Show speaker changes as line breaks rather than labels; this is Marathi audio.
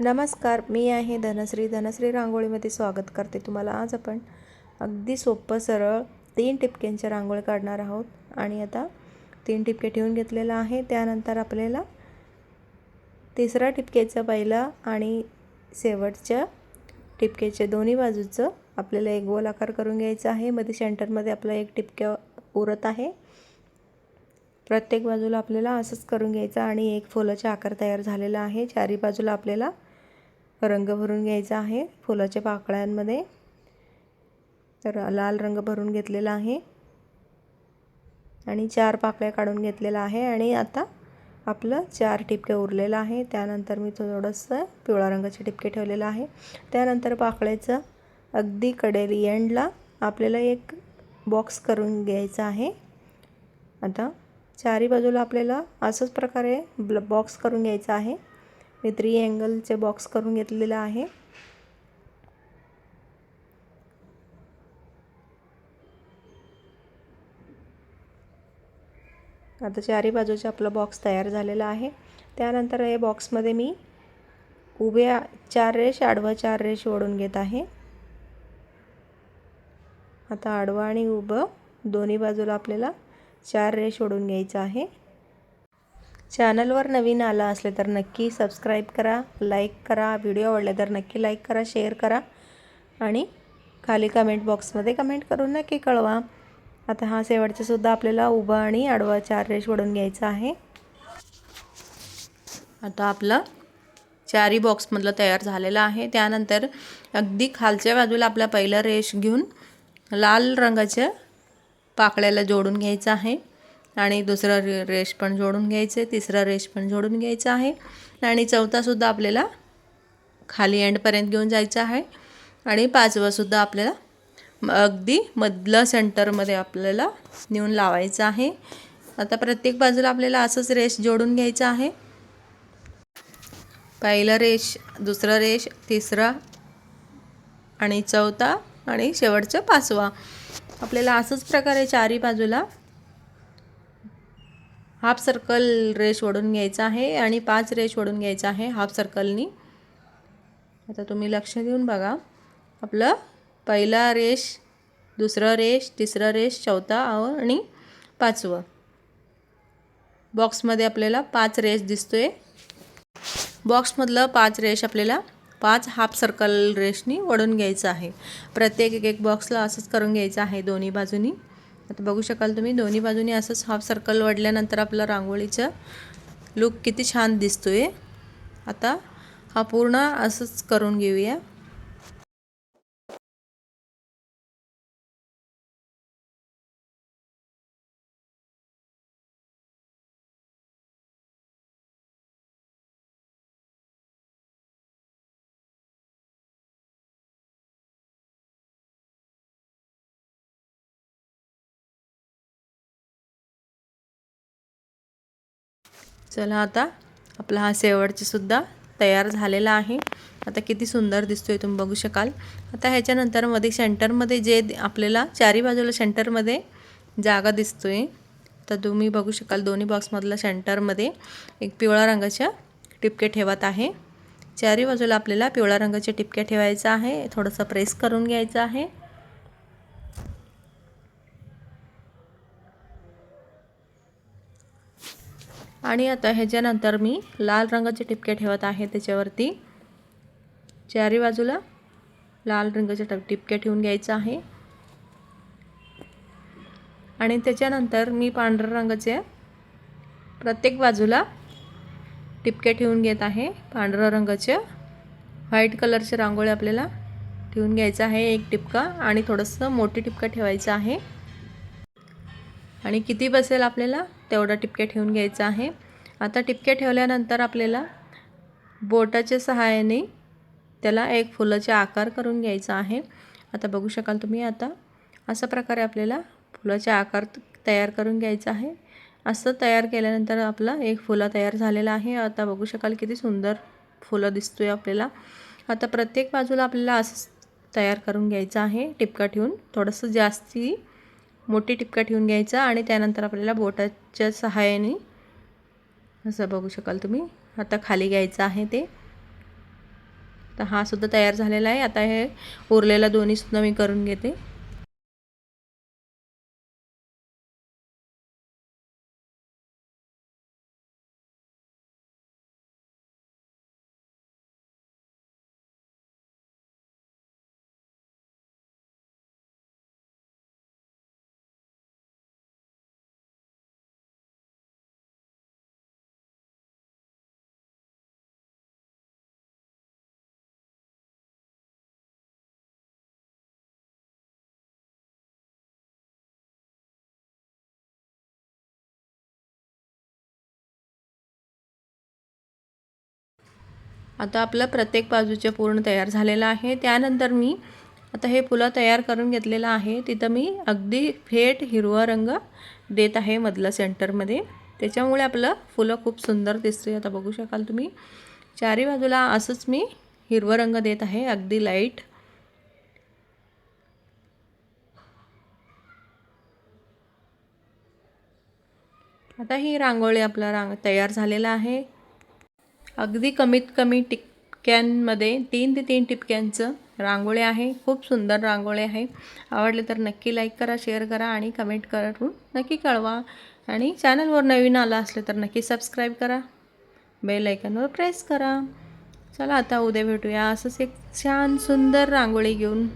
नमस्कार मी आहे धनश्री. धनश्री रांगोळीमध्ये स्वागत करते तुम्हाला. आज आपण अगदी सोपं सरळ तीन टिपक्यांच्या रांगोळी काढणार आहोत. आणि आता तीन टिपके ठेवून घेतलेलं आहे. त्यानंतर आपल्याला तिसरा टिपक्याचा पहिला आणि शेवटच्या टिपक्याच्या दोन्ही बाजूचं आपल्याला एक गोल आकार करून घ्यायचा आहे. मध्ये सेंटरमध्ये आपला एक टिपक्या उरत आहे. प्रत्येक बाजूला आपल्याला असंच करून घ्यायचं आणि एक फुलाचा आकार तयार झालेला आहे. चारी बाजूला आपल्याला रंग भरून घ्यायचा आहे फुलाच्या पाकळ्यांमध्ये. तर लाल रंग भरून घेतलेला आहे. आणि चार पाकळ्या काढून घेतलेला आहे आणि आता आपलं चार टिपके उरलेलं आहे. त्यानंतर मी थोडंसं पिवळा रंगाचे टिपके ठेवलेलं आहे. त्यानंतर पाकळ्याचं अगदी कडेल एंडला आपल्याला एक बॉक्स करून घ्यायचा आहे. आता चारी बाजूला आपल्याला असंच प्रकारे ब्ल बॉक्स करून घ्यायचा आहे. मी थ्री अँगलचे बॉक्स करून घेतलेलं आहे. आता चारी बाजूचे आपलं बॉक्स तयार झालेला आहे. त्यानंतर या बॉक्समध्ये मी उभ्या चार रेश आडवा चार रेश ओढून घेत आहे. आता आडवा आणि उभं दोन्ही बाजूला आपल्याला चार रेश ओढून घ्यायचं आहे. चॅनलवर नवीन आला असले तर नक्की सबस्क्राईब करा लाईक करा व्हिडिओ आवडले तर नक्की लाईक करा शेअर करा. आणि खाली कमेंट बॉक्समध्ये कमेंट करून नक्की कळवा. आता हा शेवटचासुद्धा आपल्याला उभा आणि आडवा चार रेश ओढून घ्यायचा आहे. आता आपलं चारी बॉक्समधलं तयार झालेलं आहे. त्यानंतर अगदी खालच्या बाजूला आपला पहिला रेश घेऊन लाल रंगाच्या पाकळ्याला जोडून घ्यायचं आहे. आणि दुसरा रे रेश पण जोडून घ्यायचं आहे तिसरा रेश पण जोडून घ्यायचा आहे. आणि चौथासुद्धा आपल्याला खाली एंडपर्यंत घेऊन जायचं आहे. आणि पाचवासुद्धा आपल्याला अगदी मधलं सेंटरमध्ये आपल्याला नेऊन लावायचं आहे. आता प्रत्येक बाजूला आपल्याला असंच रेश जोडून घ्यायचं आहे. पहिलं रेश दुसरा रेश तिसरा आणि चौथा आणि शेवटचा पाचवा. आपल्याला असंच प्रकारे चारी बाजूला हाफ सर्कल रेश ओढून घ्यायचा आहे आणि पाच रेश ओढून घ्यायचा आहे हाफ सर्कलनी. आता तुम्ही लक्ष देऊन बघा. आपलं पहिला रेश दुसरं रेश तिसरं रेश चौथा आणि पाचवं. बॉक्समध्ये आपल्याला पाच रेश दिसतोय. बॉक्समधलं पाच रेश आपल्याला पाच हाफ सर्कल रेशनी ओढून घ्यायचं आहे. प्रत्येक एक एक बॉक्सला असंच करून घ्यायचं आहे दोन्ही बाजूनी. आता बघू शकाल तुम्ही दोन्ही बाजूनी असंच हाफ सर्कल वडल्यानंतर आपलं रांगोळीचं लुक किती छान दिसतो आहे आता हा पूर्ण असंच करून घेऊया. चला आता आपला हा शेवटचीसुद्धा तयार झालेला आहे. आता किती सुंदर दिसतोय तुम्ही बघू शकाल. आता ह्याच्यानंतरमध्ये सेंटरमध्ये जे आपल्याला चारी बाजूला सेंटरमध्ये जागा दिसतोय तर तुम्ही बघू शकाल दोन्ही बॉक्समधलं सेंटरमध्ये एक पिवळ्या रंगाच्या टिपके ठेवत आहे. चारी बाजूला आपल्याला पिवळ्या रंगाचे टिपके ठेवायचं आहे. थोडंसं प्रेस करून घ्यायचं आहे. आणि आता ह्याच्यानंतर मी लाल रंगाचे टिपके ठेवत आहे त्याच्यावरती. चारी बाजूला लाल रंगाचे टप टिपके ठेवून घ्यायचं आहे. आणि त्याच्यानंतर मी पांढऱ्या रंगाचे प्रत्येक बाजूला टिपके ठेवून घेत आहे. पांढऱ्या रंगाचे व्हाईट कलरचे रांगोळी आपल्याला ठेवून घ्यायचं आहे एक टिपका आणि थोडंसं मोठी टिपका ठेवायचं आहे. आणि किती बसेल आपल्याला? तेवढा टिपके ठेवून घ्यायचा आहे. आता टिपके ठेवल्यानंतर आपल्याला बोटाच्या सहाय्याने त्याला एक फुलाचे आकार करून घ्यायचा आहे. आता बघू शकाल तुम्ही आता. अशा प्रकारे आपल्याला फुलाचे आकार तयार करून घ्यायचा आहे. असं तयार केल्यानंतर आपला एक फुला तयार झालेला आहे. आता बघू शकाल किती सुंदर फुलं दिसतो आहे आपल्याला. आता प्रत्येक बाजूला आपल्याला असं तयार करून घ्यायचं आहे. टिपका ठेवून थोडंसं जास्ती मोठी टिपका ठेवून घ्यायचा आणि त्यानंतर आपल्याला बोटाच्या सहाय्याने असं बघू शकाल तुम्ही. आता खाली घ्यायचं आहे ते. तर हा सुद्धा तयार झालेला आहे. आता हे उरलेला दोन्हीसुद्धा मी करून घेते. आता आपलं प्रत्येक बाजूचे पूर्ण तयार झालेलं आहे. त्यानंतर मी आता हे फुलं तयार करून घेतलेलं आहे. तिथं मी अगदी फेट हिरवा रंग देत आहे मधलं सेंटरमध्ये. त्याच्यामुळे आपलं फुलं खूप सुंदर दिसते आता बघू शकाल तुम्ही. चारी बाजूला असंच मी हिरवा रंग देत आहे. अगदी लाइट आता ही रांगोळी आपला रांग तयार झालेला आहे. अगदी कमीत कमी टिपक्यांमध्ये तीन ते तीन टिपक्यांचं रांगोळी आहे. खूप सुंदर रांगोळी आहे. आवडले तर नक्की लाईक करा शेअर करा आणि कमेंट करून नक्की कळवा. आणि चॅनलवर नवीन आला असले तर नक्की सबस्क्राईब करा. बेल आयकनवर प्रेस करा. चला आता उद्या भेटूया. असंच एक छान सुंदर रांगोळी घेऊन.